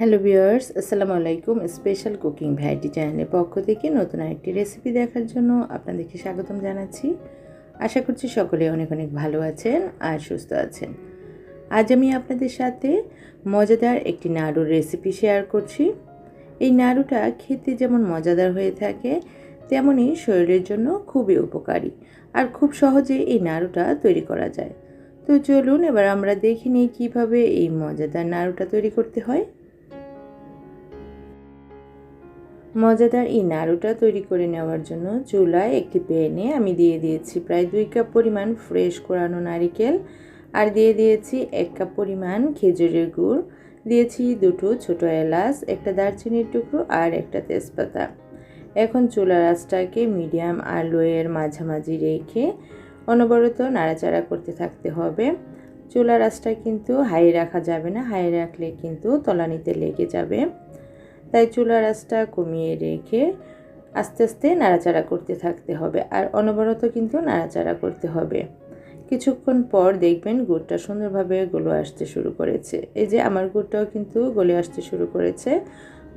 Hello viewers, আসসালামু আলাইকুম special cooking variety চ্যানেলের পক্ষ থেকে নতুন আরেকটি রেসিপি দেখার জন্য আপনাদেরকে স্বাগতম জানাচ্ছি। আশা করছি সকলে অনেক অনেক ভালো আছেন আর সুস্থ আছেন। আজ আমি আপনাদের সাথে মজাদার একটি নাড়ুর রেসিপি শেয়ার করছি। এই নাড়ুটা খেতে যেমন মজাদার হয়ে থাকে তেমনই শরীরের জন্য খুবই উপকারী আর খুব সহজে এই নাড়ুটা তৈরি করা যায়। তো চলুন এবার আমরা দেখে নিই কীভাবে এই মজাদার নাড়ুটা তৈরি করতে হয়। মজাদার এই নাড়ুটা তৈরি করে নেওয়ার জন্য চুলায় একটি প্যানে আমি দিয়ে দিয়েছি প্রায় দুই কাপ পরিমাণ ফ্রেশ কোরানো নারিকেল আর দিয়ে দিয়েছি এক কাপ পরিমাণ খেজুরের গুড়। দিয়েছি দুটো ছোটো এলাচ, একটা দারচিনির টুকরো আর একটা তেজপাতা। এখন চুলার আঁচটাকে মিডিয়াম আর লোয়ের মাঝামাঝি রেখে অনবরত নাড়াচাড়া করতে থাকতে হবে। চুলার আঁচটা কিন্তু হাই রাখা যাবে না, হাই রাখলে কিন্তু তলানিতে লেগে যাবে। তাই চুলার আঁচটা কমিয়ে রেখে আস্তে আস্তে নাড়াচাড়া করতে থাকতে হবে আর অনবরত কিন্তু নাড়াচাড়া করতে হবে। কিছুক্ষণ পর দেখবেন গুড়টা সুন্দরভাবে গলে আসতে শুরু করেছে। এই যে আমার গুড়টাও কিন্তু গলে আসতে শুরু করেছে।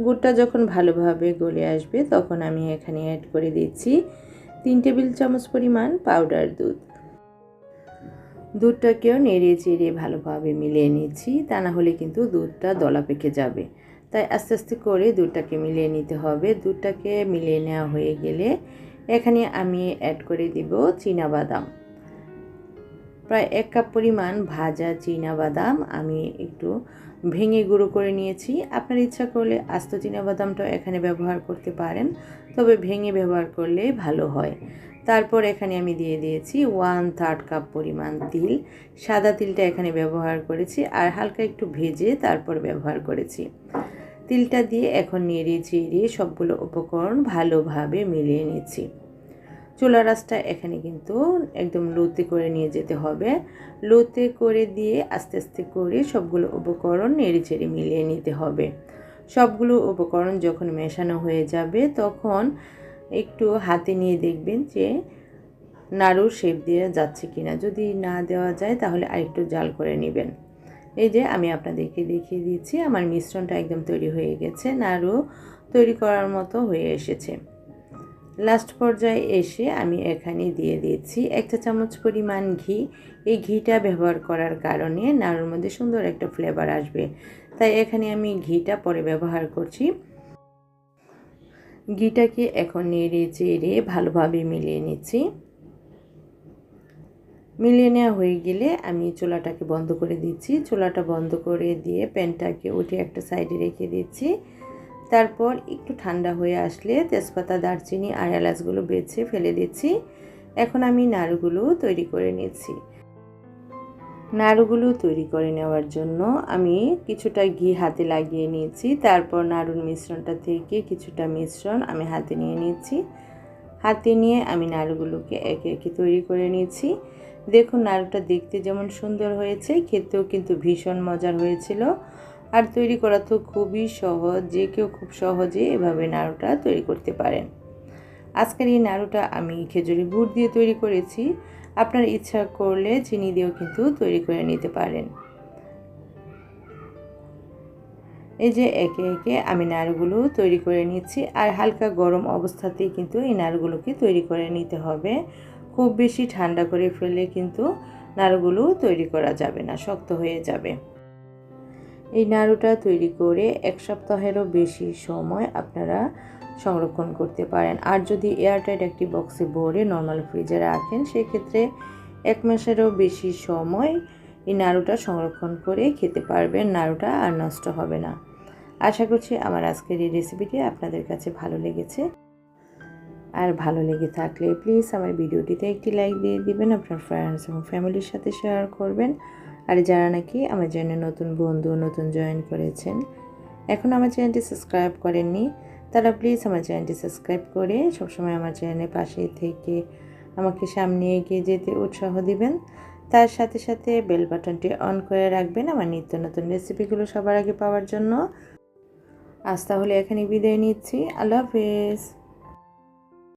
গুড়টা যখন ভালোভাবে গলে আসবে তখন আমি এখানে অ্যাড করে দিচ্ছি তিন টেবিল চামচ পরিমাণ পাউডার দুধ। দুধটাকেও নেড়ে চেড়ে ভালোভাবে মিলিয়ে নিচ্ছি, তা না হলে কিন্তু দুধটা দলা পেকে যাবে। তাই আস্তে আস্তে করে দুধটাকে মিলিয়ে নিতে হবে। দুধটাকে মিলিয়ে নেওয়া হয়ে গেলে এখানে আমি অ্যাড করে দিব বাদাম। প্রায় এক কাপ পরিমাণ ভাজা বাদাম আমি একটু ভেঙে গুঁড়ো করে নিয়েছি। আপনার ইচ্ছা করলে আস্ত বাদামটাও এখানে ব্যবহার করতে পারেন, তবে ভেঙে ব্যবহার করলে ভালো হয়। তারপর এখানে আমি দিয়ে দিয়েছি ওয়ান থার্ড কাপ পরিমাণ তিল। সাদা তিলটা এখানে ব্যবহার করেছি আর হালকা একটু ভেজে তারপর ব্যবহার করেছি। তিলটা দিয়ে এখন নেড়ে চেড়ে সবগুলো উপকরণ ভালোভাবে মিলিয়ে নিচ্ছি। চুলা রাসটা এখানে কিন্তু একদম লোতে করে নিয়ে যেতে হবে। লোতে করে দিয়ে আস্তে আস্তে করে সবগুলো উপকরণ নেড়ে চেড়ে মিলিয়ে নিতে হবে। সবগুলো উপকরণ যখন মেশানো হয়ে যাবে, তখন একটু হাতে নিয়ে দেখবেন যে নাড়ুর শেপ দিয়ে যাচ্ছে কিনা। যদি না দেওয়া যায়, তাহলে আরেকটু জাল করে নেবেন। এই যে আমি আপনাদেরকে দেখিয়ে দিচ্ছি, আমার মিশ্রণটা একদম তৈরি হয়ে গেছে, নাড়ু তৈরি করার মতো হয়ে এসেছে। লাস্ট পর্যায়ে এসে আমি এখানে দিয়ে দিয়েছি একটা চামচ পরিমাণ ঘি। এই ঘিটা ব্যবহার করার কারণে নাড়ুর মধ্যে সুন্দর একটা ফ্লেভার আসবে। তাই এখানে আমি ঘিটা পরে ব্যবহার করছি। ঘিটাকে এখন নেড়ে চেড়ে ভালোভাবে মিলিয়ে নিচ্ছি। মিলিয়ে নেওয়া হয়ে গেলে আমি চোলাটাকে বন্ধ করে দিচ্ছি। চোলাটা বন্ধ করে দিয়ে প্যানটাকে উঠে একটা সাইডে রেখে দিচ্ছি। তারপর একটু ঠান্ডা হয়ে আসলে তেজপাতা, দারচিনি আর এলাচগুলো বেছে ফেলে দিচ্ছি। এখন আমি নাড়ুগুলো তৈরি করে নিচ্ছি। নাড়ুগুলো তৈরি করে নেওয়ার জন্য আমি কিছুটা ঘি হাতে লাগিয়ে নিয়েছি। তারপর নাড়ুর মিশ্রণটা থেকে কিছুটা মিশ্রণ আমি হাতে নিয়ে নিচ্ছি। হাতে নিয়ে আমি নাড়ুগুলোকে একে একে তৈরি করে নিয়েছি দেখুন নাড়ুটা দেখতে যেমন সুন্দর হয়েছে, খেতেও কিন্তু ভীষণ মজার হয়েছিল। আর তৈরি করা তো খুবই সহজ, যে কেউ খুব সহজে এভাবে নাড়ুটা তৈরি করতে পারেন। আজকের এই নাড়ুটা আমি খেজুরি গুড় দিয়ে তৈরি করেছি। আপনার ইচ্ছা করলে চিনি দিয়েও কিন্তু তৈরি করে নিতে পারেন। এই যে একে একে আমি নাড়ুগুলো তৈরি করে নিচ্ছি। আর হালকা গরম অবস্থাতেই কিন্তু এই নাড়ুগুলোকে তৈরি করে নিতে হবে। খুব বেশি ঠান্ডা করে ফেলে কিন্তু নাড়ুগুলো তৈরি করা যাবে না, শক্ত হয়ে যাবে। এই নাড়ুটা তৈরি করে এক সপ্তাহেরও বেশি সময় আপনারা সংরক্ষণ করতে পারেন। আর যদি এয়ারটাইট একটি বক্সে ভরে নর্মাল ফ্রিজে রাখেন, সেক্ষেত্রে এক মাসেরও বেশি সময় এই নাড়ুটা সংরক্ষণ করে খেতে পারবেন। নাড়ুটা আর নষ্ট হবে না। আশা করছি আমার আজকের এই রেসিপিটি আপনাদের কাছে ভালো লেগেছে। আর ভালো লেগে থাকলে প্লিজ আমার ভিডিওটিতে একটি লাইক দিয়ে দিবেন, আপনার ফ্রেন্ডস এবং ফ্যামিলির সাথে শেয়ার করবেন। আর যারা নাকি আমার চ্যানেলে নতুন বন্ধু, নতুন জয়েন করেছেন, এখন আমার চ্যানেলটি সাবস্ক্রাইব করেননি, তারা প্লিজ আমার চ্যানেলটি সাবস্ক্রাইব করে সবসময় আমার চ্যানেলের পাশে থেকে আমাকে সামনে এগিয়ে যেতে উৎসাহ দিবেন। তার সাথে সাথে বেল বাটনটি অন করে রাখবেন আমার নিত্য নতুন রেসিপিগুলো সবার আগে পাওয়ার জন্য। আজ তাহলে এখানে বিদায় নিচ্ছি, আল্লাহ হাফেজ।